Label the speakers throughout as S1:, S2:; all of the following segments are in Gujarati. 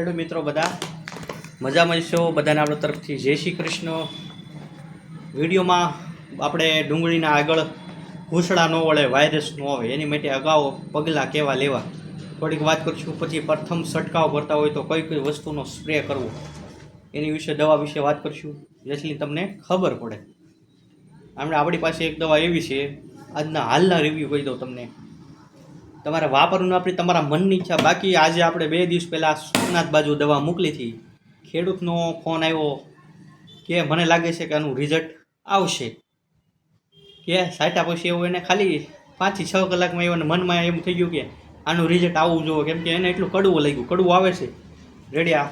S1: ખેડૂત મિત્રો બધા, મજામાં છો? બધાને આપણા તરફથી જય શ્રી કૃષ્ણ. વિડીયોમાં આપણે ડુંગળીના આગળ ઘૂસડા ન વળે, વાયરસ ન આવે, એની માટે અગાઉ પગલાં કેવા લેવા? થોડીક વાત કરીશું. પછી પ્રથમ છંટકાવ કરતા હોય તો કઈ કઈ વસ્તુનો સ્પ્રે કરવો? એની વિશે, દવા વિશે વાત કરીશું જેથી તમને ખબર પડે. આપણે આપણી પાસે એક દવા એવી છે. આજના હાલના રિવ્યૂ કહી દઉં તમને. તમારે વાપરવું આપણી, તમારા મનની ઈચ્છા. બાકી આજે આપણે બે દિવસ પહેલાં સોમનાથ બાજુ દવા મોકલી હતી. ખેડૂતનો ફોન આવ્યો કે મને લાગે છે કે આનું રિઝલ્ટ આવશે. કે સાટા પછી એવું એને ખાલી પાંચથી છ કલાકમાં એવું મનમાં એમ થઈ ગયું કે આનું રિઝલ્ટ આવવું જોઈએ. કેમ કે એને એટલું કડવું લાગ્યું. કડવું આવે છે. રેડી આ?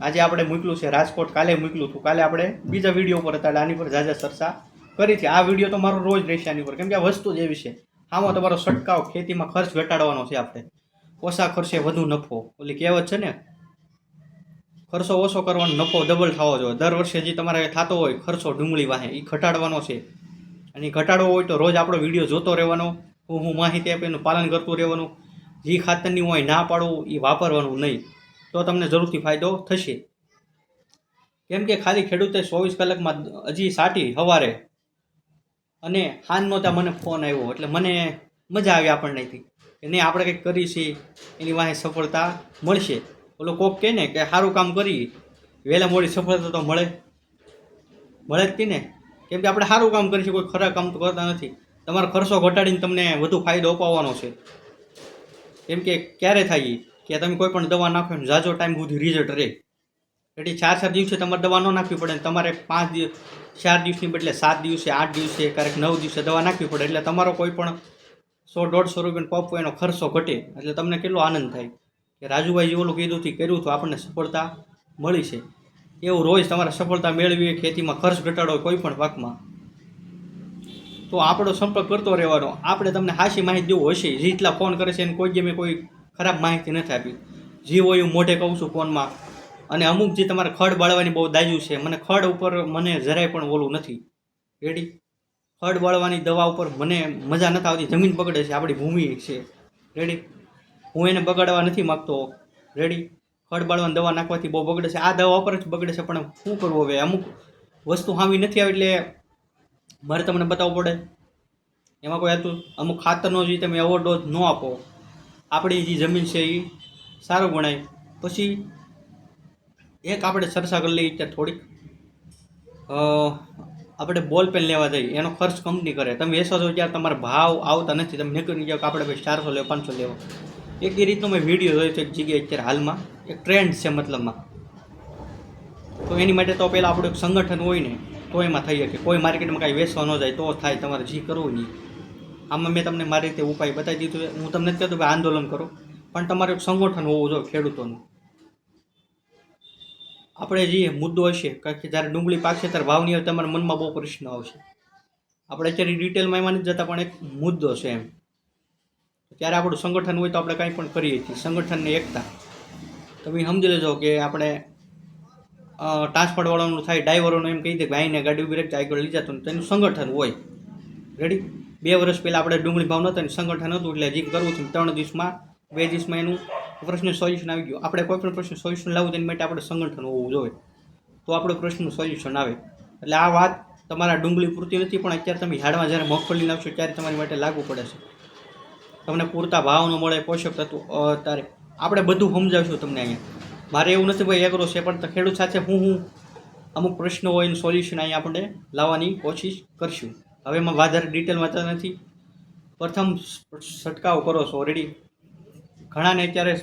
S1: આજે આપણે મૂક્યું છે. રાજકોટ કાલે મૂક્યું હતું કાલે આપણે બીજા વીડિયો ઉપર હતા. આની પર ઝાઝા ચર્ચા કરી છે આ વીડિયો તો મારો રોજ રહેશે આની પર. કેમ કે આ વસ્તુ જ એવી છે. આમાં તમારો છંટકાવ ખેતીમાં ખર્ચ ઘટાડવાનો છે આપણે. ઓછા ખર્ચે વધુ નફો. ઓલી કહેવત છે ને, ખર્ચો ઓછો કરવાનો નફો ડબલ થવો જોઈએ. દર વર્ષે જે તમારે થતો હોય, ખર્ચો ડુંગળી વાહે. એ ઘટાડવાનો છે. અને ઘટાડવો હોય તો રોજ આપણો વીડિયો જોતો રહેવાનો. હું હું માહિતી આપી એનું પાલન કરતું રહેવાનું. જે ખાતરની હોય ના પાડવું એ વાપરવાનું નહીં. તો તમને જરૂરથી ફાયદો થશે. કેમ કે ખાલી ખેડૂતે ચોવીસ કલાકમાં હજી સાટી સવારે અને હાનનો ત્યાં મને ફોન આવ્યો, એટલે મને મજા આવી આપણનેથી. કે નહીં આપણે કંઈક કરીશી એની વાંહે સફળતા મળશે. ઓલો કોક કહે ને કે સારું કામ કરી, વહેલા મોડી સફળતા તો મળે. મળે જ ને? કેમ કે આપણે સારું કામ કરીશું, કોઈ ખરાબ કામ તો કરતા નથી. તમારો ખર્ચો ઘટાડીને તમને વધુ ફાયદો અપાવવાનો છે. કેમ કે ક્યારે થાય કે તમે કોઈ પણ દવા નાખો ઝાઝો ટાઈમ સુધી રિઝલ્ટ રહે. એટલે ચાર ચાર દિવસે તમારે દવા ન નાખવી પડે તમારે પાંચ દિવસ ચાર દિવસની બદલે સાત દિવસે, આઠ દિવસે, ક્યારેક નવ દિવસે દવા નાખવી પડે. એટલે તમારો કોઈ પણ સો, દોઢસો રૂપિયાનો પપ એનો ખર્ચો ઘટે. એટલે તમને કેટલો આનંદ થાય? કે રાજુભાઈ ઓલું કીધું હતું કર્યું તો આપણને સફળતા મળી છે. એવું રોજ તમારે સફળતા મેળવી ખેતીમાં ખર્ચ ઘટાડો કોઈ પણ પાકમાં. તો આપણો સંપર્ક કરતો રહેવાનો. આપણે તમને હાસી માહિતી દેવું હશે. જેટલા ફોન કરે છે એને કોઈ જે કોઈ ખરાબ માહિતી નથી આપી. જે હોય એવું મોઢે કહું છું ફોનમાં. અને અમુક જે તમારે ખડ બાળવાની બહુ દાજુ છે, મને ખડ ઉપર મને જરાય પણ ઓલું નથી. રેડી ખડ બાળવાની દવા ઉપર મને મજા નથી આવતી, જમીન બગડે છે, આપણી ભૂમિ છે. રેડી હું એને બગાડવા નથી માગતો. રેડી ખડ બાળવાની દવા નાખવાથી બહુ બગડે છે. આ દવા ઉપર જ બગડે છે, પણ શું કરવું હવે? અમુક વસ્તુ હાવી નથી આવી એટલે મારે તમને બતાવવું પડે. એમાં કોઈ હતું? અમુક ખાતરનો જે તમે ઓવરડોઝ ન આપો. આપણી જે જમીન છે એ સારું ગણાય. પછી એક આપણે ચર્ચા કરી લઈએ ત્યાં થોડીક. આપણે બોલ પેન લેવા જઈએ, એનો ખર્ચ કંપની કરે. તમે વેચો છો ત્યારે તમારા ભાવ આવતા નથી. તમે નીકળી જાઓ કે આપણે ભાઈ ચારસો લેવો, પાંચસો લેવો. એક એ રીતનો મેં વીડિયો જોયો છે એક જગ્યાએ અત્યારે હાલમાં. એક ટ્રેન્ડ છે મતલબમાં. તો એની માટે તો પહેલાં આપણું એક સંગઠન હોય ને, તો એમાં થઈ શકે. કોઈ માર્કેટમાં કાંઈ વેચવા ન જાય તો થાય, તમારે જે કરવું નહીં આમાં મેં તમને મારી રીતે ઉપાય બતાવી દીધો હું તમને કહેતો કે આંદોલન કરો. પણ તમારું એક સંગઠન હોવું જોઈએ ખેડૂતોનું. આપણે જે મુદ્દો હશે, કારણ કે જ્યારે ડુંગળી પાકશે ત્યારે ભાવની આવે તમારા મનમાં બહુ પ્રશ્ન આવશે. આપણે અત્યારે ડિટેલમાં એમાં નથી જતા, પણ એક મુદ્દો છે એમ. ત્યારે આપણું સંગઠન હોય તો આપણે કાંઈ પણ કરીએ છીએ. સંગઠનની એકતા. તમે સમજી લેજો કે આપણે ટ્રાન્સપોર્ટવાળાનું થાય ડ્રાઈવરોનું એમ કહી દે કે ભાઈને ગાડી ઊભી રાખી આગળ લઈ જતું તેનું સંગઠન હોય. રેડી બે વર્ષ પહેલાં આપણે ડુંગળી ભાવ નહોતો સંગઠન હતું એટલે જે કરવું છે ત્રણ દિવસમાં, બે દિવસમાં એનું પ્રશ્ન સોલ્યુશન આવી ગયું. આપણે કોઈ પણ પ્રશ્ન સોલ્યુશન લાવવું તેની માટે આપણે સંગઠન હોવું જોઈએ. તો આપણો પ્રશ્નનું સોલ્યુશન આવે. એટલે આ વાત તમારા ડુંગળી પૂરતી નથી, પણ અત્યારે તમે ઝાડમાં જ્યારે મગફળી લાવશો ત્યારે તમારી માટે લાગુ પડે છે. તમને પૂરતા ભાવ ન મળે, પોષક તત્વો તારે આપણે બધું સમજાવશું તમને અહીંયા. મારે એવું નથી ભાઈ એગ્રો છે, પણ ખેડૂત સાથે હું હું અમુક પ્રશ્નો હોય એનું સોલ્યુશન અહીંયા આપણે લાવવાની કોશિશ કરશું. હવે એમાં વધારે ડિટેલમાં નથી. પ્રથમ છંટકાવ કરો છો ઓલરેડી ઘણાને અત્યારે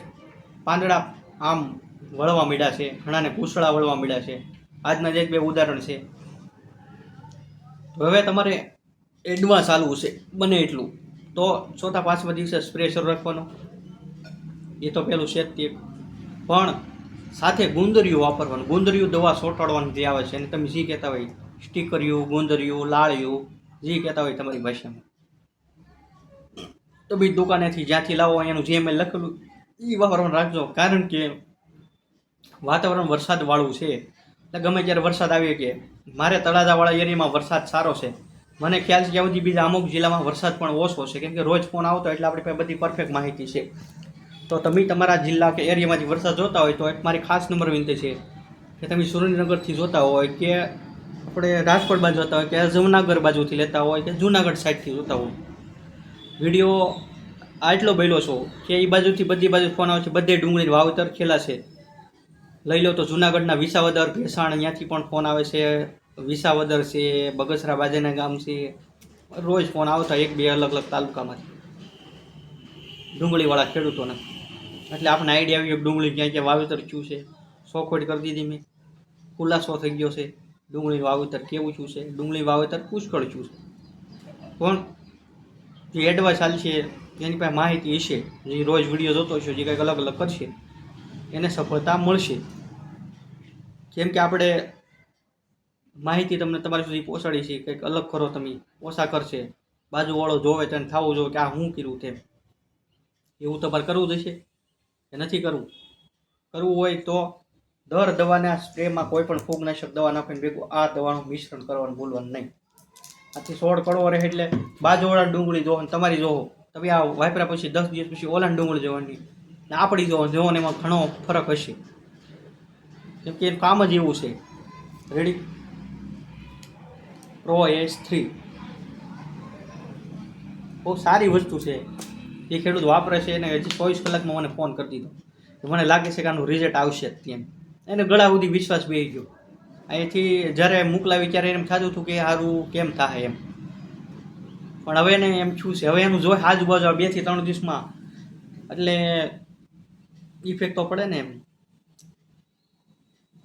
S1: પાંદડા આમ વળવા માંડ્યા છે, ઘણાને પૂછડા વળવા માંડ્યા છે. આજના જ એક બે ઉદાહરણ છે. હવે તમારે એડવાન્સ ચાલવું છે, બને એટલું. તો ચોથા, પાંચમા દિવસે સ્પ્રે શરૂ રાખવાનો. એ તો પેલું છે જ પણ સાથે ગુંદરિયું વાપરવાનું. ગુંદરિયું દવા સોટાડવાની જે આવે છે, અને તમે જે કહેતા હોય સ્ટીકરિયું ગુંદરિયું લાળિયું જે કહેતા હોય તમારી ભાષામાં. તો બી દુકાનેથી જ્યાંથી લાવો એનું જે મેં લખેલું એ વાપરવાનું રાખજો. કારણ કે વાતાવરણ વરસાદવાળું છે. એટલે ગમે ત્યારે વરસાદ આવે કે મારે તળાજાવાળા એરિયામાં વરસાદ સારો છે. મને ખ્યાલ છે કે સુધી બીજા અમુક જિલ્લામાં વરસાદ પણ ઓછો છે. કેમ કે રોજ ફોન આવતો એટલે આપણી પાસે બધી પરફેક્ટ માહિતી છે. તો તમે તમારા જિલ્લા કે એરિયામાંથી વરસાદ જોતા હોય તો એક મારી ખાસ નંબર વિનંતી છે કે તમે સુરેન્દ્રનગરથી જોતા હોય કે આપણે રાજકોટ બાજુ જોતા હોય કે જમનાગર બાજુથી લેતા હોય કે જુનાગઢ સાઈડથી જોતા હોય. વીડિયો આટલો બહેલો છો કે એ બાજુથી બધી બાજુ ફોન આવે છે, બધે ડુંગળી વાવેતર ખેલા છે. લઈ લો તો જુનાગઢના વિસાવદર ભેસાણ અહીંયાથી પણ ફોન આવે છે, વિસાવદર છે, બગસરા બાજેના ગામ છે, રોજ ફોન આવતા એક બે અલગ અલગ તાલુકામાંથી. ડુંગળીવાળા ખેડૂતોને એટલે આપણે આઈડિયા આવ્યો ડુંગળી ક્યાં ક્યાં વાવેતર થયું છે. સોખવટ કરી દીધી મેં. ખુલાસો થઈ ગયો છે. ડુંગળી વાવેતર કેવું શું છે? ડુંગળી વાવેતર પુષ્કળ શું છે. પણ જે એડવાઇસ ચાલશે એની પાસે માહિતી હશે. જે રોજ વીડિયો જોતો હશે, જે કંઈક અલગ અલગ કરશે, એને સફળતા મળશે. કેમ કે આપણે માહિતી તમને તમારી સુધી પહોંચાડી છે, કંઈક અલગ કરો તમે, ઓછા કરશે. બાજુવાળો જોવે તેને થવું જોઈએ કે આ હું કર્યું તેમ. એવું તમારે કરવું જશે કે નથી કરવું? કરવું હોય તો દર દવાના સ્પ્રેમાં કોઈ પણ ફૂગનાશક દવા નાખીને ભેગું આ દવાનું મિશ્રણ કરવાનું ભૂલવાનું નહીં. આથી સોળ કડવો રહે એટલે બાજુવાળા ડુંગળી જોવો ને તમારી જોવો. તમે આ વાપર્યા પછી દસ દિવસ પછી ઓલા ડુંગળી જોવાની. ને આપણી જોવો જોવો ને એમાં ઘણો ફરક હશે. કેમ કે એનું કામ જ એવું છે. રેડી પ્રો એસ થ્રી બહુ સારી વસ્તુ છે. એ ખેડૂત વાપરે છે એને હજી ચોવીસ કલાકમાં મને ફોન કરી દીધો. મને લાગે છે કે આનું રિઝલ્ટ આવશે તેમ એને ગળા સુધી વિશ્વાસ બેસી ગયો. અહીંથી જ્યારે મોકલાવી ત્યારે એમ થતું હતું કે સારું કેમ થાય એમ. પણ હવે એને એમ શું છે. હવે એનું જોઈ આજુબાજુ બેથી ત્રણ દિવસમાં એટલે ઇફેક્ટ તો પડે ને એમ.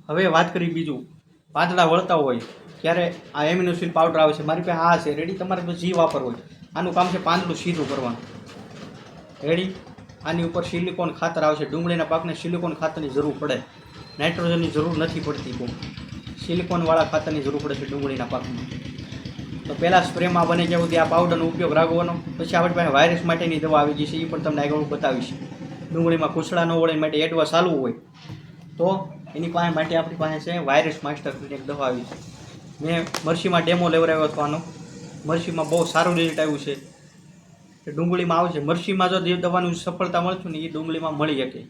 S1: હવે વાત કરી બીજું. પાંદડા વળતા હોય ત્યારે આ એમિનોસિલ પાવડર આવે છે. મારી પાસે આ છે. રેડી તમારે જી વાપરવું હોય આનું કામ છે પાંદડું સીધું કરવાનું. રેડી આની ઉપર સિલિકોન ખાતર આવશે. ડુંગળીના પાકને સિલિકોન ખાતરની જરૂર પડે. નાઇટ્રોજનની જરૂર નથી પડતી બહુ. સિલિકોનવાળા ખાતરની જરૂર પડે છે ડુંગળીના પાકમાં. તો પહેલાં સ્પ્રેમાં બને ત્યાં સુધી આ પાવડરનો ઉપયોગ રાખવાનો પછી આપણી પાસે વાયરસ માટેની દવા આવી છે એ પણ તમને આગળ બતાવીશ. ડુંગળીમાં કુસળા ન વળે માટે એડવા ચાલવું હોય, તો એની પાસે માટે આપણી પાસે છે વાયરસ માસ્ટર એક દવા આવી છે. મેં મરસીમાં ડેમો લેવડાવ્યો હતો આનો. મરસીમાં બહુ સારું રિઝલ્ટ આવ્યું છે. ડુંગળીમાં આવે છે. મરસીમાં જો જે દવાનું સફળતા મળતું ને એ ડુંગળીમાં મળી શકે.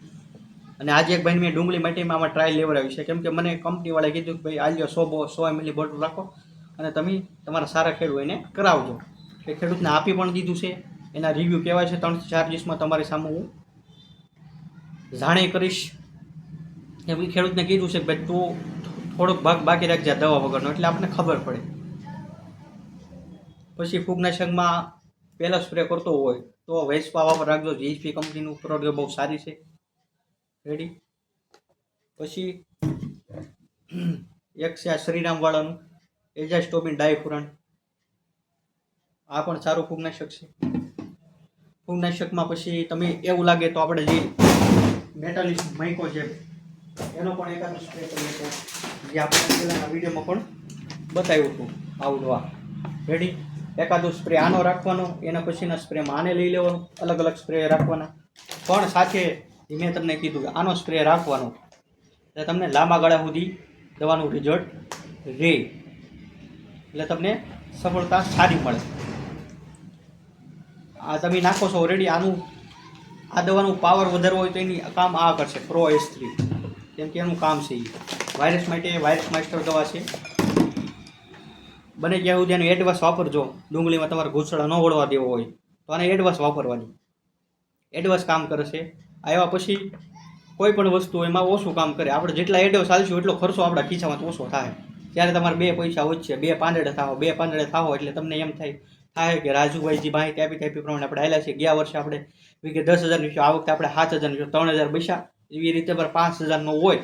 S1: અને આજે એક ભાઈ મેં ડુંગળી માટીમાં આમાં ટ્રાયલ લેવડાવી છે. કેમ કે મને કંપનીવાળાએ કીધું કે ભાઈ આલ્યો સો બો, સો એમએલી બોટલ રાખો અને તમે તમારા સારા ખેડૂત એને કરાવજો. એ ખેડૂતને આપી પણ દીધું છે. એના રિવ્યૂ કહેવાય છે ત્રણથી ચાર દિવસમાં તમારી સામે હું જાણે કરીશ. એમ ખેડૂતને કીધું છે કે ભાઈ, તું થોડોક ભાગ બાકી રાખજે દવા વગરનો. એટલે આપણને ખબર પડે. પછી ફૂગનાશકમાં પહેલાં સ્પ્રે કરતો હોય તો વેસ્પા વાપર રાખજો. જીએસપી કંપનીનું પ્રોડક્ટ બહુ સારી છે. રેડી પછી, એક છે આ શ્રીરામવાળાનું. એજાસ્ટોબિન ડાયફુરન આ પણ સારું ફૂગનાશક છે. ફૂગનાશકમાં પછી તમે એવું લાગે તો આપણે જે મેટાલિક માઇકો છે, એનો પણ એકાદ સ્પ્રે કરીએ તો જે આપણે પહેલાંના વિડીયોમાં પણ બતાવ્યું હતું આવું આ રેડી એકાદો સ્પ્રે આનો રાખવાનો, એના પછીના સ્પ્રેમાં આને લઈ લેવાનો અલગ અલગ સ્પ્રે રાખવાના. પણ સાથે જે મેં તમને કીધું કે આનો સ્પ્રે રાખવાનો એટલે તમને લાંબા ગાળા સુધી દવાનું રિઝલ્ટ રહે એટલે તમને સફળતા સારી મળે. આ તમે નાખો છો ઓલરેડી આનું, આ દવાનું પાવર વધારવો હોય તો એની કામ આ કરશે પ્રો એસ થ્રી કેમ કે એનું કામ છે એ. વાયરસ માટે વાયરસ માસ્ટર દવા છે. બને ત્યાં સુધી એનું એડવાન્સ વાપરજો. ડુંગળીમાં તમારે ઘૂસડા ન વળવા દેવો હોય તો આને એડવાન્સ વાપરવાની. એડવાન્સ કામ કરે છે આવ્યા પછી કોઈ પણ વસ્તુ એમાં ઓછું કામ કરે. આપણે જેટલા એડો ચાલશું એટલો ખર્ચો આપણા ખિસ્સામાં ઓછો થાય. ત્યારે તમારે બે પૈસા વધશે બે પાંદડે થાવો બે પાંદડે થાવો એટલે તમને એમ થાય થાય કે રાજુભાઈજી માહિતી આપી આપી પ્રમાણે આપણે આવેલા છે ગયા વર્ષે આપણે વીકે દસ હજારની વિશે આ વખતે આપણે સાત હજારની ત્રણ હજાર પૈસા એવી રીતે પર પાંચ હજારનો હોય.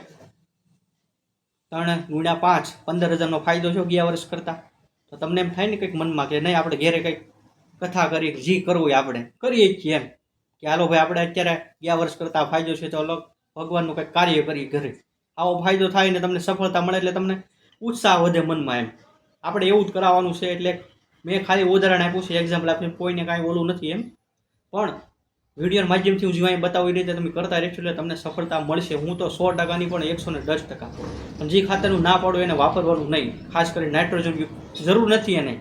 S1: ત્રણ ગુણ્યા પાંચ, પંદર હજારનો ફાયદો છે ગયા વર્ષ કરતાં. તો તમને એમ થાય ને કંઈક મનમાં કે નહીં, આપણે ઘેરે કંઈક કથા કરી, જી કરવું આપણે. કરીએ છીએ એમ. કે હાલો ભાઈ, આપણે અત્યારે ગયા વર્ષ કરતાં ફાયદો છે તો અલગ ભગવાનનું કંઈક કાર્ય કરી ઘરે. આવો ફાયદો થાય ને તમને સફળતા મળે એટલે તમને ઉત્સાહ વધે મનમાં એમ. આપણે એવું જ કરાવવાનું છે એટલે મેં ખાલી ઉદાહરણ આપ્યું છે એક્ઝામ્પલ આપ્યું કોઈને કાંઈ ઓલું નથી એમ. પણ વિડીયોના માધ્યમથી હું જેવા બતાવી રીતે તમે કરતા રહેશો એટલે તમને સફળતા મળશે. હું તો સો ટકાની પણ એકસો ને દસ ટકા. પણ જે ખાતરનું ના પાડો એને વાપરવાનું નહીં. ખાસ કરીને નાઇટ્રોજન જરૂર નથી એને.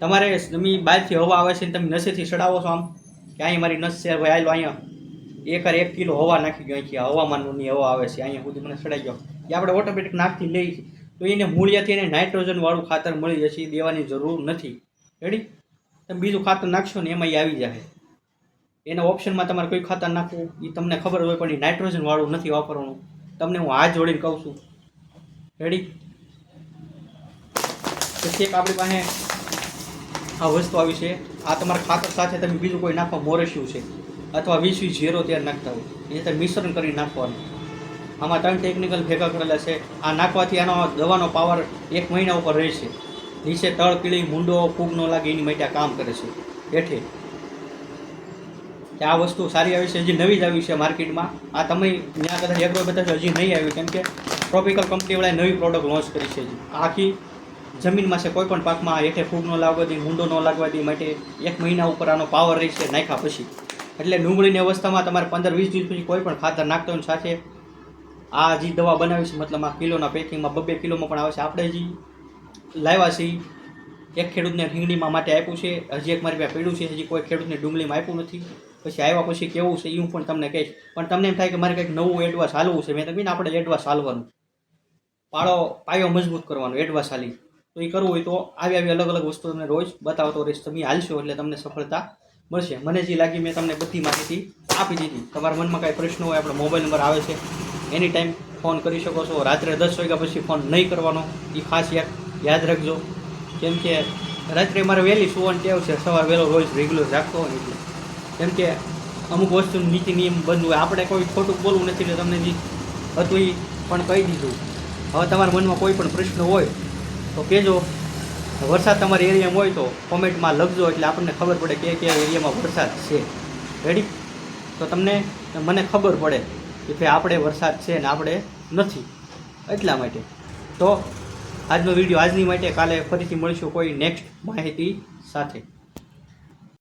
S1: તમારે તમે બહારથી હવા આવે છે તમે નસેથી ચડાવો છો આમ. કે મારી નસ છે, ભાઈ આયલો અહીંયા. એકર એક કિલો હવા નાખી ગયો અહીંથી. હવામાનની હવા આવે છે. અહીંયા સુધી મને સડાઈ ગયો. એ આપણે ઓટોમેટિક નાખી લઈએ છીએ. તો એને મૂળિયાથી એને નાઇટ્રોજનવાળું ખાતર મળી જશે દેવાની જરૂર નથી. રેડી તમે બીજું ખાતર નાખશો ને એમાં એ આવી જાય. એના ઓપ્શનમાં તમારે કોઈ ખાતર નાખવું. એ તમને ખબર હોય, પણ એ નાઇટ્રોજનવાળું નથી વાપરવાનું. તમને હું હાથ જોડીને કહું છું. રેડી પછી એક આપણી પાસે આ વસ્તુ આવી છે. આ તમારા ખાતર સાથે તમે બીજું કોઈ નાખવા મોરેશિયું છે. અથવા વીસ વીસ ઝીરો ત્યારે નાખતા હોય. એ તમે મિશ્રણ કરી નાખવાનું. આમાં ત્રણ ટેકનિકલ ભેગા કરેલા છે. આ નાખવાથી આનો દવાનો પાવર એક મહિના ઉપર રહેશે નીચે તળ, કીળી, મૂંડો, ફૂગ ન લાગે, એની માટે કામ કરે છે. હેઠે. આ વસ્તુ સારી આવી છે, હજી નવી જ આવી છે માર્કેટમાં. આ તમે ત્યાં કદાચ એગ્રો બધા હજી નહીં આવ્યું કેમ કે ટ્રોપિકલ કંપનીવાળાએ નવી પ્રોડક્ટ લોન્ચ કરી છે આખી જમીનમાં છે, કોઈ પણ પાકમાં હેઠે ફૂગ ન લાગવા દે મૂંડો ન લાગવા દે, માટે એક મહિના ઉપર આનો પાવર રહેશે નાખ્યા પછી. એટલે ડુંગળીની અવસ્થામાં તમારે પંદર વીસ દિવસ પછી કોઈ પણ ખાતર નાખતો હોય સાથે આ જે દવા બનાવી છે, મતલબ આ કિલોના પેકિંગમાં બબ્બે કિલોમાં પણ આવે છે. આપણે જે લાવ્યા છીએ એક ખેડૂતને રીંગણીમાં માટે આપ્યું છે, હજી એક મારી પાસે પીડ્યું છે, હજી કોઈ ખેડૂતને ડુંગળીમાં આપ્યું નથી. પછી આવ્યા પછી કેવું છે એ હું પણ તમને કહીશ પણ તમને એમ થાય કે મારે કંઈક નવું એડવાન્સ હાલવું છે, મેં તમને આપણે એડવાન્સ હાલવાનું. પાળો, પાયો મજબૂત કરવાનો એડવાન્સ હાલી. તો એ કરવું હોય તો આવી આવી અલગ અલગ વસ્તુ તમને રોજ બતાવતો રહીશ, તમે હાલશો એટલે તમને સફળતા મળશે. મને જે લાગી મેં તમને બધી માહિતી આપી દીધી. તમારા મનમાં કાંઈ પ્રશ્ન હોય, આપણો મોબાઈલ નંબર આવે છે એની ટાઈમ ફોન કરી શકો છો. રાત્રે દસ વાગ્યા પછી ફોન નહીં કરવાનો એ ખાસ યાદ યાદ રાખજો. કેમ કે રાત્રે મારે વહેલી સુવાની ટેવ છે, સવાર વહેલો રોજ રેગ્યુલર રાખતો હોય એટલે. કેમ કે અમુક વસ્તુનું નીતિ નિયમ બંધ હોય. આપણે કોઈ ખોટું બોલવું નથી એટલે તમને જે હતું એ પણ કહી દીધું. હવે તમારા મનમાં કોઈ પણ પ્રશ્ન હોય તો કહેજો, વરસાદ તમારા એરિયામાં હોય તો કોમેન્ટમાં લખજો, એટલે આપણને ખબર પડે કે કયા એરિયામાં વરસાદ છે. રેડી તો તમને મને ખબર પડે કે ભાઈ આપણે વરસાદ છે ને આપણે નથી. એટલા માટે. તો આજનો વીડિયો આજની માટે કાલે ફરીથી મળીશું કોઈ નેક્સ્ટ માહિતી સાથે.